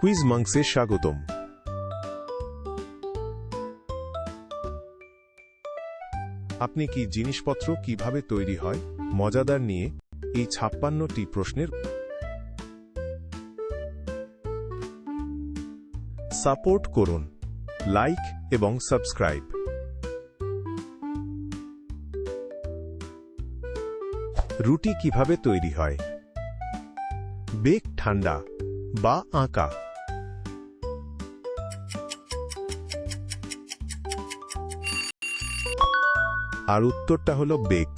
Quiz মাংসে স্বাগতম। আপনি কি জিনিসপত্র কীভাবে তৈরি হয়, মজাদার নিয়ে, এই ছাপ্পান্নটি প্রশ্নের সাপোর্ট করুন, লাইক এবং সাবস্ক্রাইব। রুটি কীভাবে তৈরি হয় বেক ঠান্ডা বা আঁকা। আর উত্তরটা হলো বেক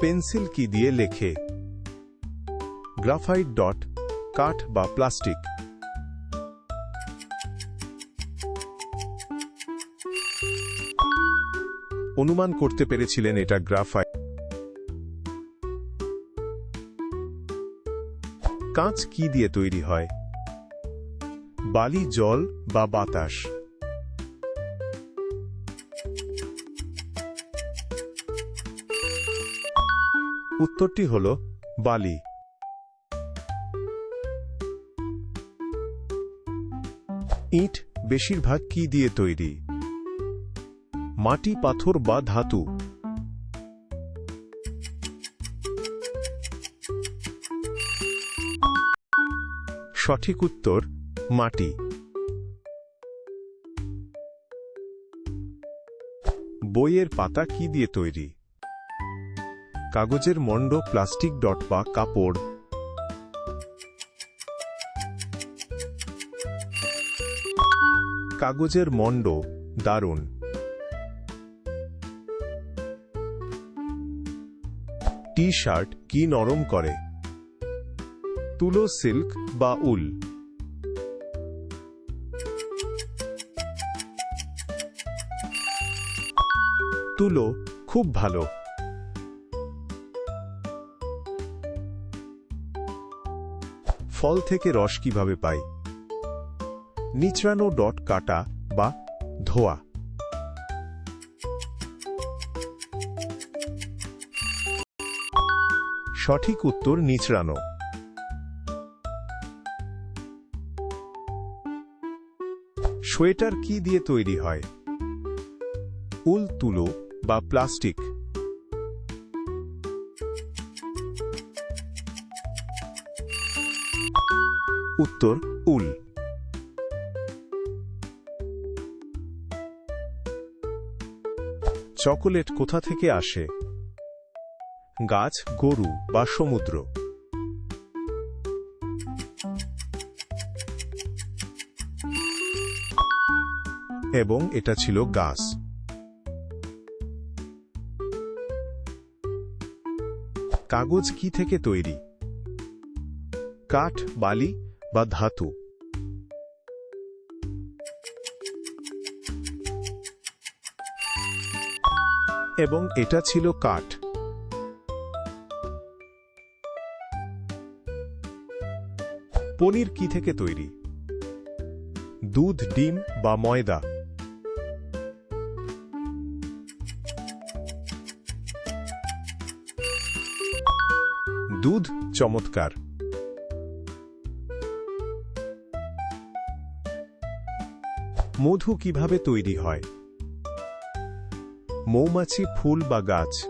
পেন্সিল কি দিয়ে লেখে? গ্রাফাইট ডট, কাঠ বা প্লাস্টিক। অনুমান করতে পেরেছিলেন এটা গ্রাফাইট। কাঁচ কি দিয়ে তৈরি হয়? বালি, জল বা বাতাস। উত্তরটি হল বালি। ইট বেশিরভাগ কি দিয়ে তৈরি? মাটি, পাথর বা ধাতু? সঠিক উত্তর মাটি। বইয়ের পাতা কি দিয়ে তৈরি? কাগজের মণ্ড প্লাস্টিক ডট বা কাপড়। কাগজের মণ্ড দারুণ। টি শার্ট কি নরম করে? তুলো সিল্ক বা উল। তুলো, খুব ভালো। ফল থেকে রস কীভাবে পাই? নিচড়ানো ডট কাটা বা ধোয়া। সঠিক উত্তর নিচড়ানো। সোয়েটার কি দিয়ে তৈরি হয়? উল তুলো বা প্লাস্টিক। উত্তর, উল। চকোলেট কোথা থেকে আসে? গাছ, গরু বা সমুদ্র? এবং এটা ছিল গাছ। কাগজ কি থেকে তৈরি? কাঠ, বালি বা ধাতু? এবং এটা ছিল কাঠ। পনির কি থেকে তৈরি? দুধ, ডিম বা ময়দা? দুধ চমৎকার। মধু কীভাবে তৈরি হয়? মৌমাছি, ফুল বা গাছ?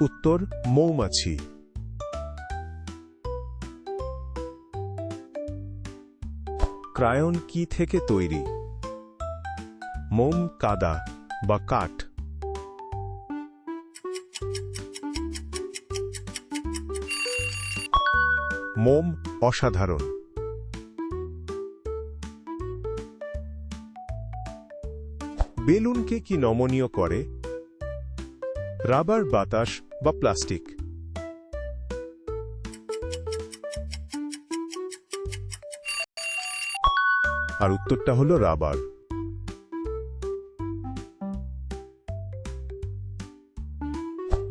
উত্তর, মৌমাছি। ক্রায়ন কি থেকে তৈরি? মোম কাদা বা কাঠ। মোম অসাধারণ। বেলুনকে কি নমনীয় করে? রাবার বাতাস বা প্লাস্টিক? আর উত্তরটা হলো রাবার।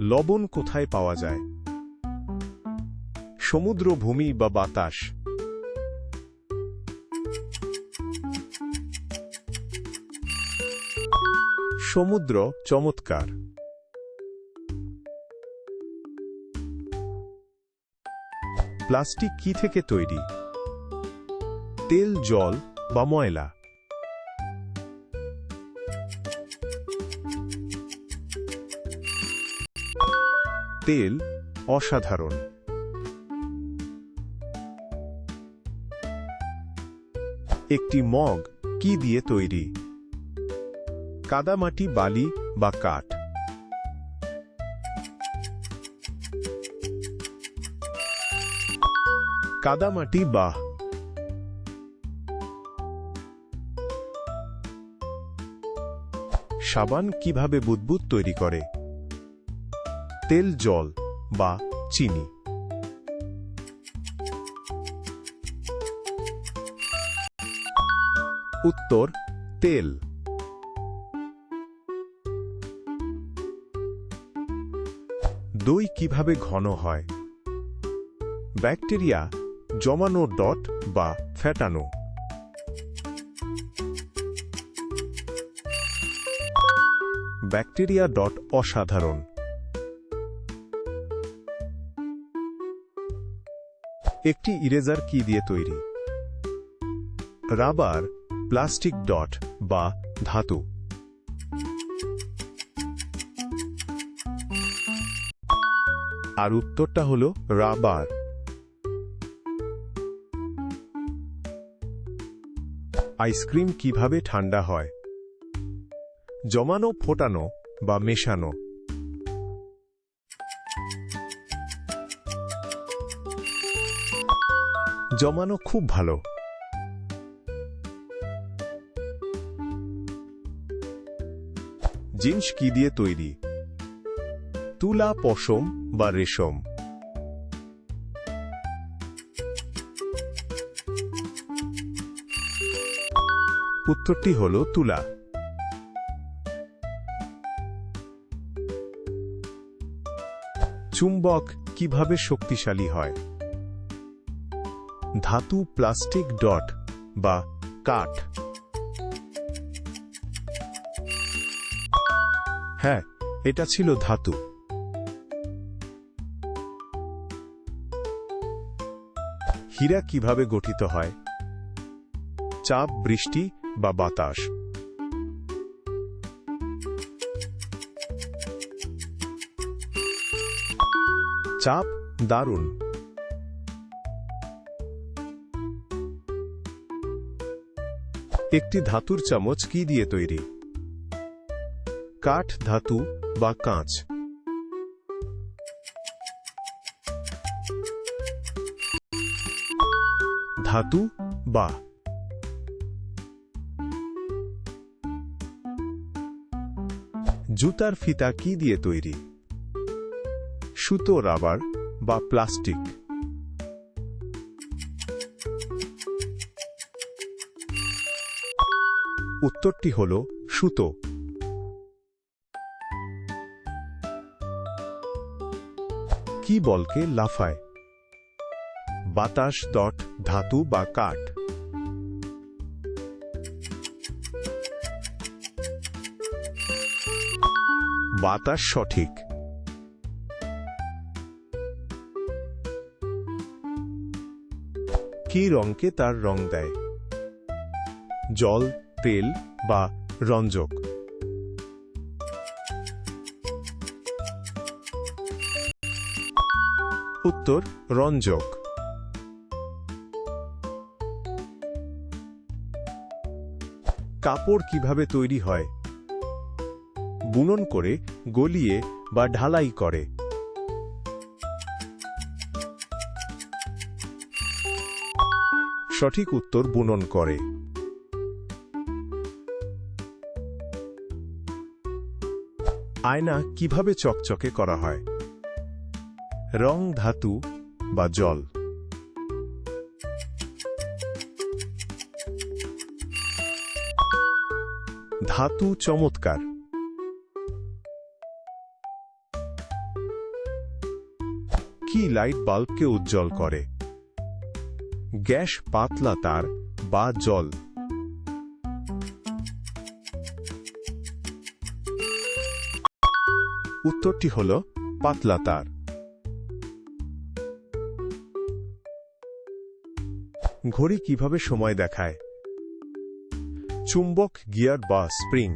লবণ কোথায় পাওয়া যায়? সমুদ্র ভূমি বা বাতাস? সমুদ্র চমৎকার। প্লাস্টিক কি থেকে তৈরি? তেল, জল বা ময়লা? তেল অসাধারণ। একটি মগ কি দিয়ে তৈরি? কাদামাটি, বালি বা কাঠ? কাদামাটি বা সাবান কীভাবে বুদবুদ তৈরি করে? তেল, জল বা চিনি। উত্তর, তেল। দই কীভাবে ঘন হয়? ব্যাকটেরিয়া, জমানো ডট বা ফ্যাটানো ব্যাকটেরিয়া ডট অসাধারণ। একটি ইরেজার কি দিয়ে তৈরি? রাবার, প্লাস্টিক ডট বা ধাতু। আর উত্তরটা হলো রাবার। আইসক্রিম কীভাবে ঠান্ডা হয়? জমানো, ফোটানো বা মেশানো? জমানো খুব ভালো। জিন্স কি দিয়ে তৈরি? তুলা, পশম বা রেশম? উত্তরটি হল তুলা। চুম্বক কীভাবে শক্তিশালী হয়? ধাতু প্লাস্টিক ডট বা কাঠ। হ্যাঁ এটা ছিল ধাতু। হীরা কীভাবে গঠিত হয়? চাপ বৃষ্টি বা বাতাস। চাপ দারুণ। একটি ধাতুর চামচ কি দিয়ে তৈরি? কাঠ, ধাতু বা কাঁচ? ধাতু বা জুতার ফিতা কি দিয়ে তৈরি? সুতো, রাবার বা প্লাস্টিক? উত্তরটি হল সুতো। কি বলকে লাফায়? বাতাস, দট, ধাতু বা কাঠ? বাতাস সঠিক। কি রঙকে তার রং দেয়? জল তেল বা রঞ্জক। উত্তর, রঞ্জক। কাপড় কীভাবে তৈরি হয়? বুনন করে, গলিয়ে বা ঢালাই করে। সঠিক উত্তর, বুনন করে। আয়না কীভাবে চকচকে করা হয়? রং ধাতু বা জল? ধাতু চমৎকার। কি লাইট বাল্বকে উজ্জ্বল করে? গ্যাস পাতলা তার বা জল? উত্তরটি হল পাতলা তার। ঘড়ি কীভাবে সময় দেখায়? চুম্বক, গিয়ার বা স্প্রিং।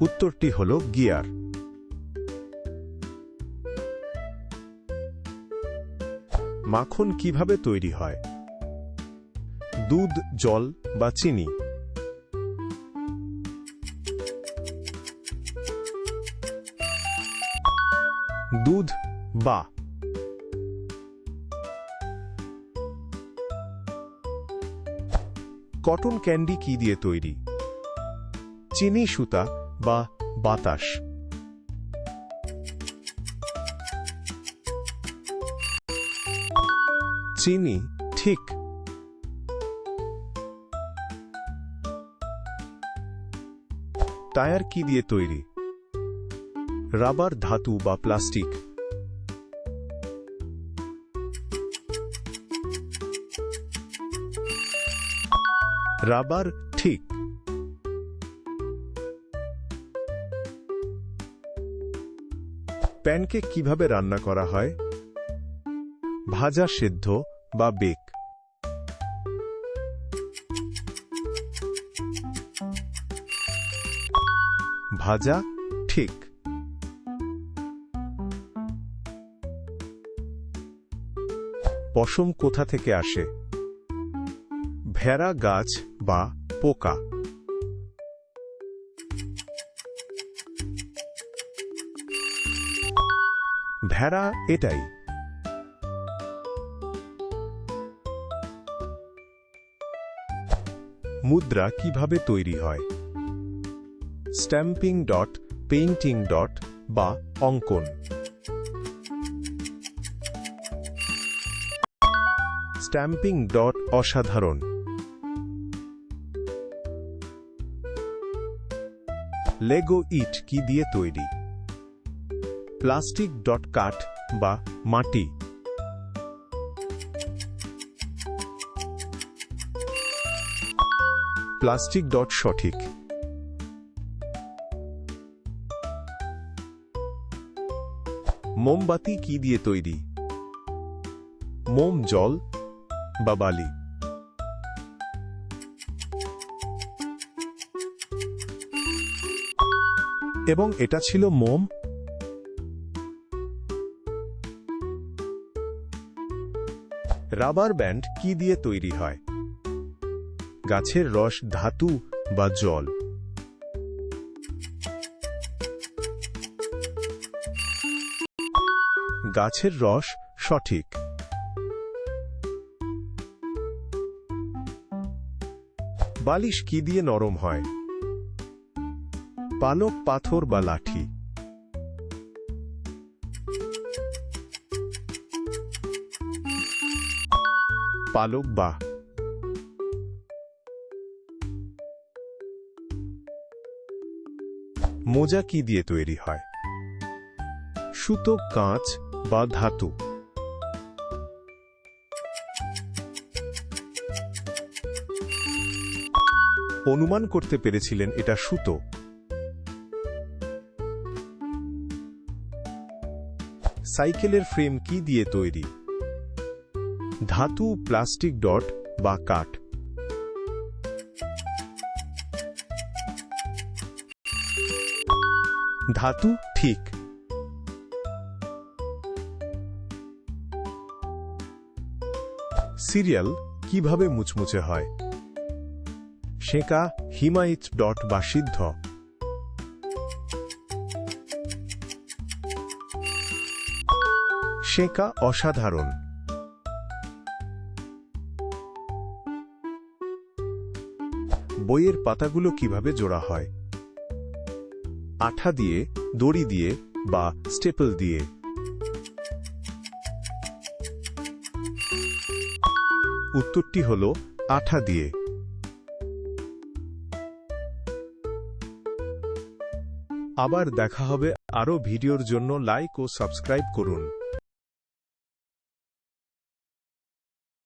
উত্তরটি হল গিয়ার। মাখন কীভাবে তৈরি হয়? দুধ, জল বা চিনি। দুধ বা। কটন ক্যান্ডি কি দিয়ে তৈরি? চিনি সুতা বা বাতাস। চিনি ঠিক টায়ার কি দিয়ে তৈরি? রাবার, ধাতু বা প্লাস্টিক? রাবার, ঠিক। প্যানকেক কীভাবে রান্না করা হয়? ভাজা, সেদ্ধ বা বেক। ভাজা, ঠিক। পশম কোথা থেকে আসে? ভেড়া, গাছ বা পোকা? ভেড়া এটাই। মুদ্রা কীভাবে তৈরি হয়? স্ট্যাম্পিং ডট পেইন্টিং ডট বা অঙ্কন। স্ট্যাম্পিং ডট অসাধারণ। লেগো ইট কি দিয়ে তৈরি? প্লাস্টিক ডট কাঠ বা মাটি। প্লাস্টিক ডট সঠিক। মোমবাতি কি দিয়ে তৈরি? মোম জল বা বালি? এবং এটা ছিল মোম। রাবার ব্যান্ড কি দিয়ে তৈরি হয়? গাছের রস, ধাতু বা জল। গাছের রস সঠিক। বালিশ কি দিয়ে নরম হয়? পালক, পাথর বা লাঠি? পালক বা মোজা কি দিয়ে তৈরি হয়? সুতো, কাঁচ বা ধাতু। অনুমান করতে পেরেছিলেন এটা সুতো। সাইকেলের ফ্রেম কি দিয়ে তৈরি? ধাতু, প্লাস্টিক ডট বা কাঠ। ধাতু ঠিক। সিরিয়াল কীভাবে মুচমুচে হয়? সেকা হিমায়িত ডট বা সিদ্ধ। সেকা অসাধারণ। বইয়ের পাতাগুলো কীভাবে জোড়া হয়? আঠা দিয়ে, দড়ি দিয়ে বা স্টেপল দিয়ে। উত্তরটি হল আঠা দিয়ে। আবার দেখা হবে আরও ভিডিওর জন্য লাইক ও সাবস্ক্রাইব করুন।